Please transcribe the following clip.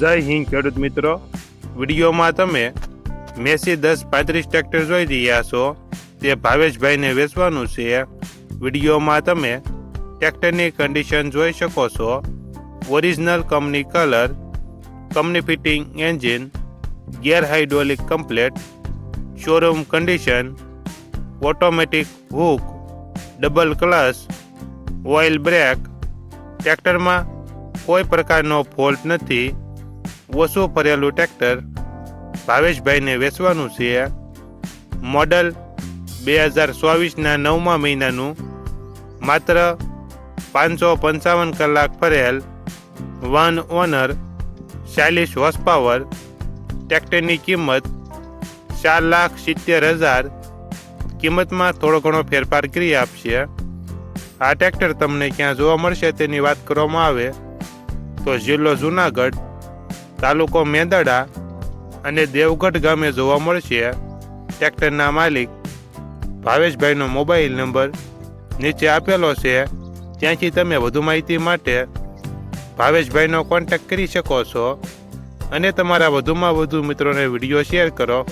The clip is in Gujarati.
જય હિન્દ, ખેડૂત મિત્રો. વિડીયોમાં તમે મેસી દસ પાંત્રીસ ટ્રેક્ટર જોઈ રહ્યા છો. તે ભાવેશભાઈને વેચવાનું છે. વિડીયોમાં તમે ટ્રેક્ટરની કન્ડિશન જોઈ શકો છો. Original company colour company fitting engine gear hydraulic complete showroom condition automatic hook double clutch oil brake ટ્રેક્ટરમાં કોઈ પ્રકારનો ફોલ્ટ નથી. ઓછું ભરેલું ટ્રેક્ટર ભાવેશભાઈને વેચવાનું છે. મોડલ બે હજાર ચોવીસના નવમા મહિનાનું માત્ર પાંચસો પંચાવન કલાક ફરેલ વન ઓનર ચાલીસ હોર્સ પાવર ટ્રેક્ટરની કિંમત ચાર લાખ સિત્તેર હજાર કિંમતમાં થોડો ઘણો ફેરફાર કરી આપશે. આ ટ્રેક્ટર તમને ક્યાં જોવા મળશે તેની વાત કરવામાં આવે તો જિલ્લો જુનાગઢ તાલુકો મેંદડા અને દેવગઢ ગામે જોવા મળશે. ટ્રેક્ટરના માલિક ભાવેશભાઈનો મોબાઈલ નંબર નીચે આપેલો છે. ત્યાંથી તમે વધુ માહિતી માટે ભાવેશભાઈનો કોન્ટેક્ટ કરી શકો છો. અને તમારા વધુમાં વધુ મિત્રોને વીડિયો શેર કરો.